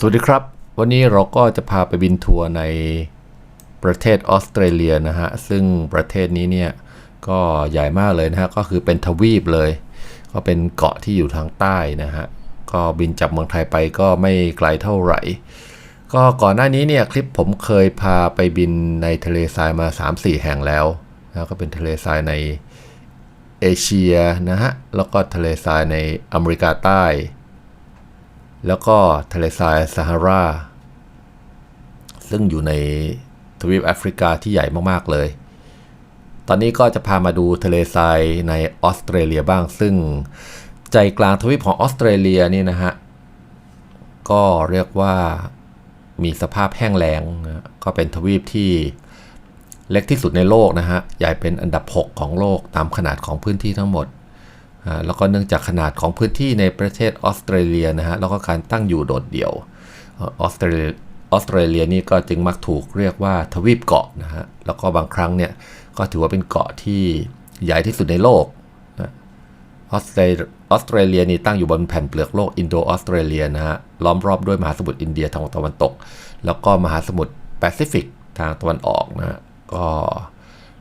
สวัสดีครับ วันนี้เราก็จะพาไปบินทัวร์ในประเทศออสเตรเลียนะฮะ ซึ่งประเทศนี้เนี่ยก็ใหญ่มากเลยนะฮะ ก็คือเป็นทวีปเลย ก็เป็นเกาะที่อยู่ทางใต้นะฮะ ก็บินจากเมืองไทยไปก็ไม่ไกลเท่าไหร่ ก็ก่อนหน้านี้เนี่ยคลิปผมเคยพาไปบินในทะเลทรายมา 3-4 แห่งแล้วนะก็เป็นทะเลทรายในเอเชียนะฮะ แล้วก็ทะเลทรายในอเมริกาใต้ แล้วก็ทะเลทรายซาฮาราซึ่งอยู่ในทวีปแอฟริกาที่ใหญ่มาก ๆ เลย ตอนนี้ก็จะพามาดูทะเลทรายในออสเตรเลียบ้าง ซึ่งใจกลางทวีปของออสเตรเลียนี่นะฮะ ก็เรียกว่ามีสภาพแห้งแล้ง ก็เป็นทวีปที่เล็กที่สุดในโลกนะฮะ ใหญ่เป็นอันดับ 6 ของโลกตามขนาดของพื้นที่ทั้งหมด แล้วก็เนื่องจากขนาดของพื้นที่ในประเทศออสเตรเลียนะฮะแล้วก็การตั้งอยู่โดดเดี่ยวออสเตรเลียออสเตรเลียนี่ก็จึงมักถูกเรียกว่าทวีปเกาะนะฮะแล้วก็บางครั้งเนี่ยก็ถือว่าเป็นเกาะที่ใหญ่ที่สุดในโลกนะออสเตรออสเตรเลียนี่ตั้งอยู่บนแผ่นเปลือกโลกอินโดออสเตรเลียนะฮะล้อมรอบด้วยมหาสมุทรอินเดียทางตะวันตก แล้วก็มหาสมุทรแปซิฟิกทางตะวันออกนะฮะก็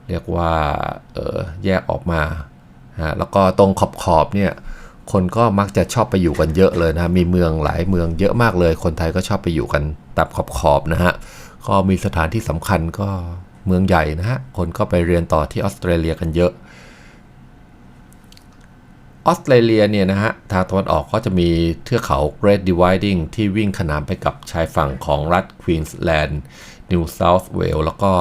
เรียกว่าเออแยกออกมา ฮะแล้วก็ตรงขอบขอบเนี่ยคนก็มักจะชอบไปอยู่กันเยอะเลยนะมีเมืองหลายเมืองเยอะมากเลย คนไทยก็ชอบไปอยู่กันตับขอบขอบนะฮะก็มีสถานที่สำคัญก็เมืองใหญ่นะฮะคนก็ไปเรียนต่อที่ออสเตรเลียกันเยอะออสเตรเลียเนี่ยนะฮะทางตะวันออกก็จะมีเทือกเขา Great Dividing ที่วิ่งขนานไปกับชายฝั่งของรัฐควีนส์แลนด์นิวเซาท์เวลแล้วก็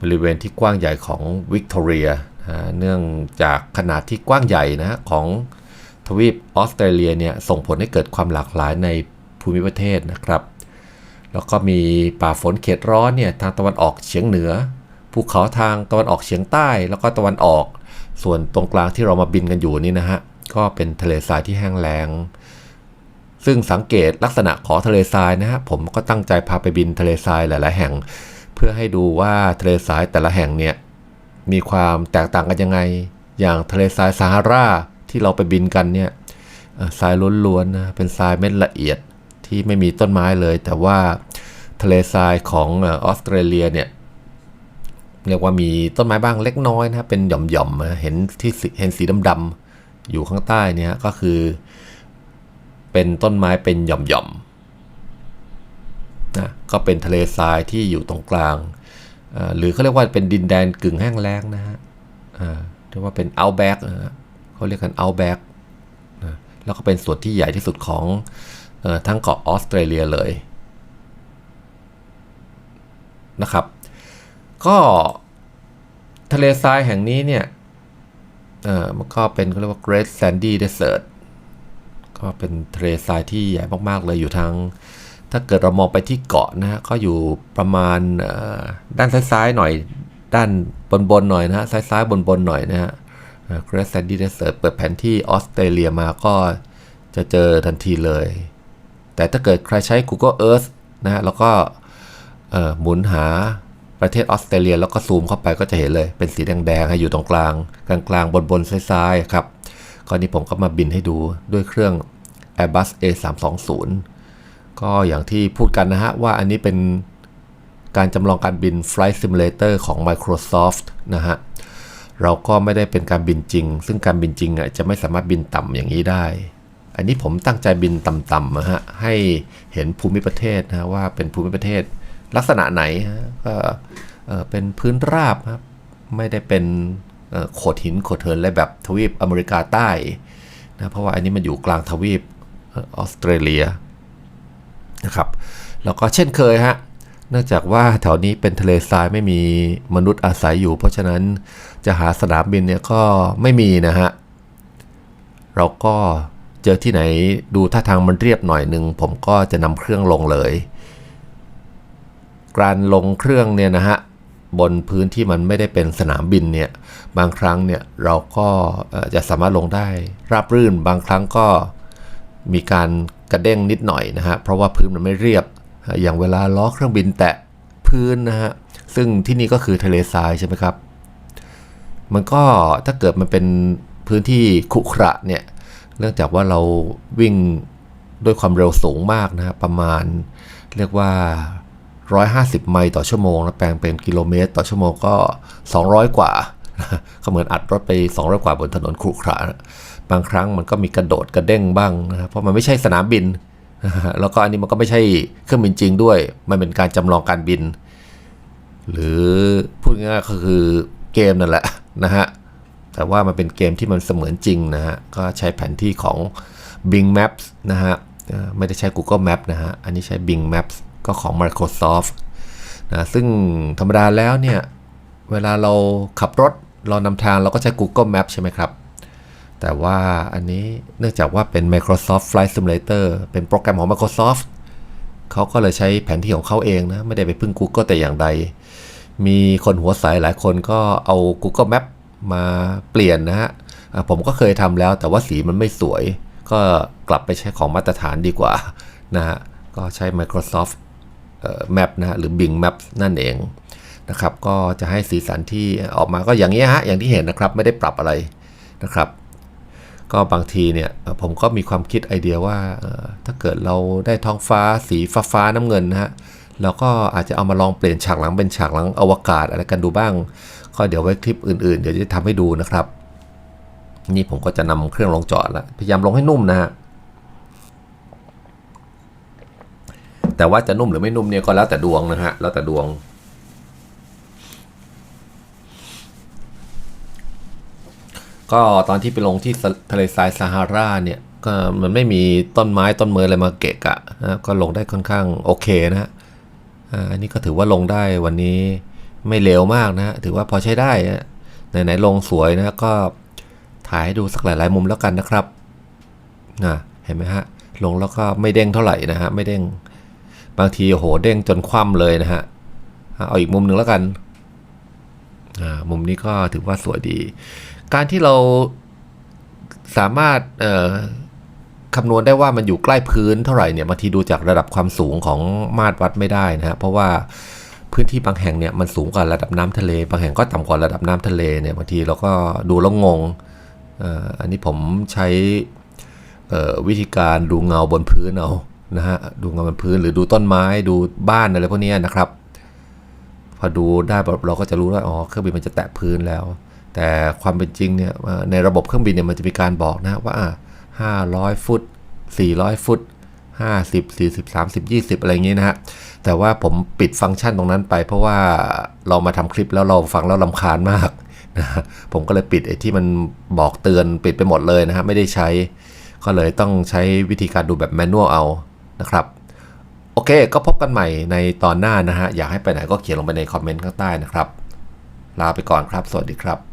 บริเวณที่กว้างใหญ่ของวิกตอเรีย เนื่องจากขนาดที่กว้างใหญ่นะของทวีปออสเตรเลียเนี่ยส่งผลให้เกิดความหลากหลายในภูมิประเทศนะครับ แล้วก็มีป่าฝนเขตร้อนเนี่ยทางตะวันออกเฉียงเหนือ ภูเขาทางตะวันออกเฉียงใต้ แล้วก็ตะวันออก ส่วนตรงกลางที่เรามาบินกันอยู่นี่นะฮะก็เป็นทะเลทรายที่แห้งแล้งซึ่งสังเกตลักษณะของทะเลทรายนะฮะผมก็ตั้งใจพาไปบินทะเลทรายหลาย ๆ แห่ง เพื่อให้ดูว่าทะเลทรายแต่ละแห่งเนี่ย มีความแตกต่างกันยังไง อย่างทะเลทรายซาฮาราที่เราไปบินกันเนี่ยทรายล้วนๆนะเป็นทรายเม็ดละเอียดที่ไม่มีต้นไม้เลย แต่ว่าทะเลทรายของออสเตรเลียเนี่ยเรียกว่ามีต้นไม้บ้างเล็กน้อยนะเป็นหย่อมๆนะเห็นที่เห็นสีดำๆอยู่ข้างใต้เนี่ยก็คือ เป็นต้นไม้เป็นหย่อมๆนะก็เป็นทะเลทรายที่อยู่ตรงกลาง หรือเขาเรียกว่าเป็นดินแดนกึ่งแห้งแล้งนะฮะเรียกว่าเป็น outback เขาเรียกกัน outback นะแล้วก็เป็นส่วนที่ใหญ่ที่สุดของอทั้งเกาะออสเตรเลียเลยนะครับ ก็ทะเลทรายแห่งนี้เนี่ยมันก็เป็นเขาเรียกว่า Great Sandy Desert ก็เป็นทะเลทรายที่ใหญ่มาก ๆ เลยอยู่ทาง ถ้าเกิดเรามองไปที่เกาะนะฮะก็อยู่ประมาณด้านซ้ายๆหน่อย ด้านบนๆหน่อยนะฮะซ้ายๆบนๆหน่อยนะฮะเกรสแซนดี้เดสเซิร์เปิดแผนที่ออสเตรเลียมาก็จะเจอทันทีเลย แต่ถ้าเกิดใครใช้ Google Earth นะฮะแล้วก็หมุนหาประเทศออสเตรเลียแล้วก็ซูมเข้าไปก็จะเห็นเลยเป็นสีแดงๆให้อยู่ตรงกลาง กลางๆบนๆซ้ายๆครับก็นี่ผมก็มาบินให้ดูด้วยเครื่อง Airbus A320 ก็อย่างที่พูดกันนะฮะ ว่าอันนี้เป็นการจำลองการบิน Flight Simulator ของ Microsoft นะฮะ เราก็ไม่ได้เป็นการบินจริง ซึ่งการบินจริงอะจะไม่สามารถบินต่ำอย่างนี้ได้ อันนี้ผมตั้งใจบินต่ำๆนะฮะ ให้เห็นภูมิประเทศนะว่าเป็นภูมิประเทศลักษณะไหนฮะก็เป็นพื้นราบครับ ไม่ได้เป็นโขดหินโขดเทินอะไรแบบทวีปอเมริกาใต้นะเพราะว่าอันนี้มันอยู่กลางทวีปออสเตรเลีย นะครับ แล้วก็เช่นเคยฮะเนื่องจากว่าแถวนี้เป็นทะเลทรายไม่มีมนุษย์อาศัยอยู่ เพราะฉะนั้นจะหาสนามบินเนี่ยก็ไม่มีนะฮะเราก็เจอที่ไหนดูท่าทางมันเรียบหน่อยหนึ่งผมก็จะนำเครื่องลงเลย การลงเครื่องเนี่ยนะฮะบนพื้นที่มันไม่ได้เป็นสนามบินเนี่ยบางครั้งเนี่ยเราก็จะสามารถลงได้ราบรื่น บางครั้งก็มีการ กระเด้งนิดหน่อยนะฮะเพราะว่าพื้นมันไม่เรียบ อย่างเวลาล้อเครื่องบินแตะพื้นนะฮะซึ่งที่นี่ก็คือทะเลทรายใช่ไหมครับ มันก็ถ้าเกิดมันเป็นพื้นที่ขุขระเนี่ยเนื่องจากว่าเราวิ่งด้วยความเร็วสูงมากนะฮะประมาณเรียกว่า 150 ไมล์ต่อชั่วโมงนะแปลงเป็นกิโลเมตร ต่อชั่วโมงก็ 200 กว่า ก็เหมือนอัดรถไป 200 กว่าบนถนนขรุขระนะบางครั้งมันก็มีกระโดดกระเด้งบ้างนะเพราะมันไม่ใช่สนามบิน แล้วก็อันนี้มันก็ไม่ใช่เครื่องบินจริงด้วย มันเป็นการจำลองการบิน หรือพูดง่ายๆก็คือเกมนั่นแหละนะฮะแต่ว่ามันเป็นเกมที่มันเสมือนจริงนะฮะก็ใช้แผนที่ของ Bing Maps นะฮะไม่ได้ใช้ Google Map นะฮะอันนี้ใช้ Bing Maps ก็ของ Microsoft นะซึ่งธรรมดาแล้วเนี่ย เวลาเราขับรถ เรานำทางเราก็ใช้ Google Map ใช่ไหมครับ แต่ว่าอันนี้เนื่องจากว่าเป็น Microsoft Flight Simulator เป็นโปรแกรมของ Microsoft เขาก็เลยใช้แผนที่ของเขาเองนะ ไม่ได้ไปพึ่ง Google แต่อย่างใด มีคนหัวใสหลายคนก็เอา Google Map มาเปลี่ยนนะฮะผมก็เคยทำแล้ว แต่ว่าสีมันไม่สวย ก็กลับไปใช้ของมาตรฐานดีกว่านะฮะก็ใช้ Microsoft Map นะฮะหรือ Bing Maps นั่นเอง นะครับก็จะให้สีสันที่ออกมาก็อย่างนี้ฮะอย่างที่เห็นนะครับไม่ได้ปรับอะไรนะครับ ก็บางทีเนี่ยผมก็มีความคิดไอเดียว่าถ้าเกิดเราได้ท้องฟ้าสีฟ้าฟ้าน้ำเงินนะฮะเราก็อาจจะเอามาลองเปลี่ยนฉากหลังเป็นฉากหลังอวกาศอะไรกันดูบ้าง ก็เดี๋ยวไว้คลิปอื่นๆ เดี๋ยวจะทำให้ดูนะครับ นี่ผมก็จะนำเครื่องลงจอดแล้วพยายามลงให้นุ่มนะฮะแต่ว่าจะนุ่มหรือไม่นุ่มเนี่ยก็แล้วแต่ดวงนะฮะแล้วแต่ดวง ก็ตอนที่ไปลงที่ทะเลทรายซาฮาราเนี่ยก็มันไม่มีต้นไม้ต้นเมยอะไรมาเกะกะนะก็ลงได้ค่อนข้างโอเคนะฮะอันนี้ก็ถือว่าลงได้วันนี้ไม่เลวมากนะถือว่าพอใช้ได้นะไหนๆลงสวยนะก็ถ่ายให้ดูสักหลายๆมุมแล้วกันนะครับนะเห็นไหมฮะลงแล้วก็ไม่เด้งเท่าไหร่นะฮะไม่เด้งบางทีโหเด้งจนคว่ำเลยนะฮะอะเอาอีกมุมหนึ่งแล้วกันอ่ามุมนี้ก็ถือว่าสวยดี การที่เราสามารถคำนวณได้ว่ามันอยู่ใกล้พื้นเท่าไหร่เนี่ยบางทีดูจากระดับความสูงของมาตรวัดไม่ได้นะฮะเพราะว่าพื้นที่บางแห่งเนี่ยมันสูงกว่าระดับน้ำทะเล บางแห่งก็ต่ำกว่าระดับน้ำทะเลเนี่ยบางทีเราก็ดูแล้วงงอันนี้ผมใช้วิธีการดูเงาบนพื้นเอานะฮะดูเงาบนพื้นหรือดูต้นไม้ดูบ้านอะไรพวกนี้นะครับ พอดูได้เราก็จะรู้ว่าอ๋อเครื่องบินมันจะแตะพื้นแล้ว แต่ความเป็นจริงเนี่ยในระบบเครื่องบินเนี่ยมันจะมีการบอกนะว่า 500 ฟุต 400 ฟุต 50 40 30 20 อะไรอย่างงี้นะฮะ แต่ว่าผมปิดฟังก์ชันตรงนั้นไป เพราะว่าเรามาทำคลิปแล้วเราฟังแล้วลำคาญมากนะผมก็เลยปิดไอ้ที่มันบอกเตือนปิดไปหมดเลยนะฮะ ไม่ได้ใช้ ก็เลยต้องใช้วิธีการดูแบบแมนนวลเอานะครับโอเค ก็พบกันใหม่ในตอนหน้านะฮะ อยากให้ไปไหนก็เขียนลงไปในคอมเมนต์ข้างใต้นะครับ ลาไปก่อนครับ สวัสดีครับ